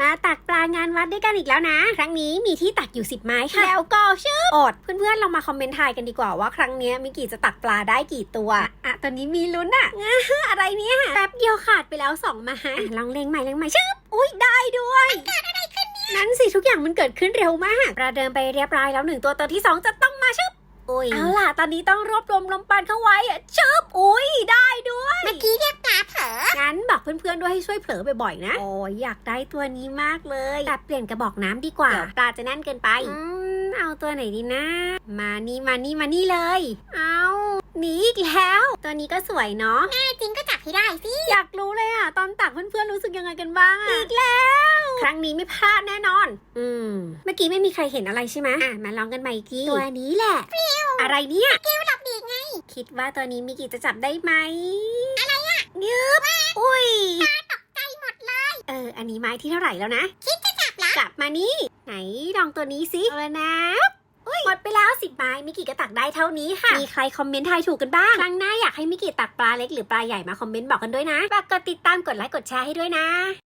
มาตักปลางานวัดด้วยกันอีกแล้วนะ ครั้งนี้มีที่ตักอยู่ 10 ไม้ค่ะ แล้วก็ชื่ออด เพื่อนๆเรามาคอมเมนต์ทายกันดีกว่าว่าครั้งเนี้ยมิกี่จะตักปลาได้กี่ตัวอะตอนนี้มีลุ้นอะอะไรเนี่ยแป๊บเดียวขาดไปแล้ว2ไม้อะลองเล็งใหม่เล็งใหม่ชึบอุ้ยได้ด้วยเกิดอะไรขึ้นเนี่ยนั้นสิทุกอย่างมันเกิดขึ้นเร็วมากประเดิมไปเรียบร้อยแล้วหนึ่งตัวตัวที่สองจะต้องมาชึบอุ้ยเอาล่ะตอนนี้ต้องรวบรวมลมปานเข้าไว้อะชึบอุ้ยได้ด้วยเมื่อกี้เรียกปลาเผลอ งั้นบอก เพื่อนๆด้วยให้ช่วยเผลอบ่อยๆนะ โอ้ยอยากได้ตัวนี้มากเลย แต่เปลี่ยนกระบอกน้ำดีกว่า เดี๋ยวปลาจะแน่นเกินไป อืมเอาตัวไหนดีนะ มานี่มานี่มานี่เลย เอาหนีอีกแล้ว ตัวนี้ก็สวยเนาะแน่จริงก็จับให้ได้สิ อยากรู้เลยอะตอนตักเพื่อนๆรู้สึกยังไงกันบ้างอะอีกแล้ว ครั้งนี้ไม่พลาดแน่นอน อืม เมื่อกี้ไม่มีใครเห็นอะไรใช่ไหมอะ มาลองกันใหม่อีกทีตัวนี้แหละ อะไรเนี่ยเกลหลับดีไงคิดว่าตัวนี้มิกิจะจับได้ไหมอะไรอะ เงือบอุ้ยใจหมดเลย เออ อันนี้ไม้ที่เท่าไหร่แล้วนะ คิดจะจับเหรอกลับมานี่ ไหนลองตัวนี้สิเอาละนะอุ๊ยหมดไปแล้วสิบไม้มิกิก็ตักได้เท่านี้ค่ะ มีใครคอมเมนต์ทายถูกกันบ้าง ครั้งหน้าอยากให้มิกิตักปลาเล็กหรือปลาใหญ่มาคอมเมนต์บอกกันด้วยนะ ฝากกดติดตามกดไลค์กดแชร์ให้ด้วยนะ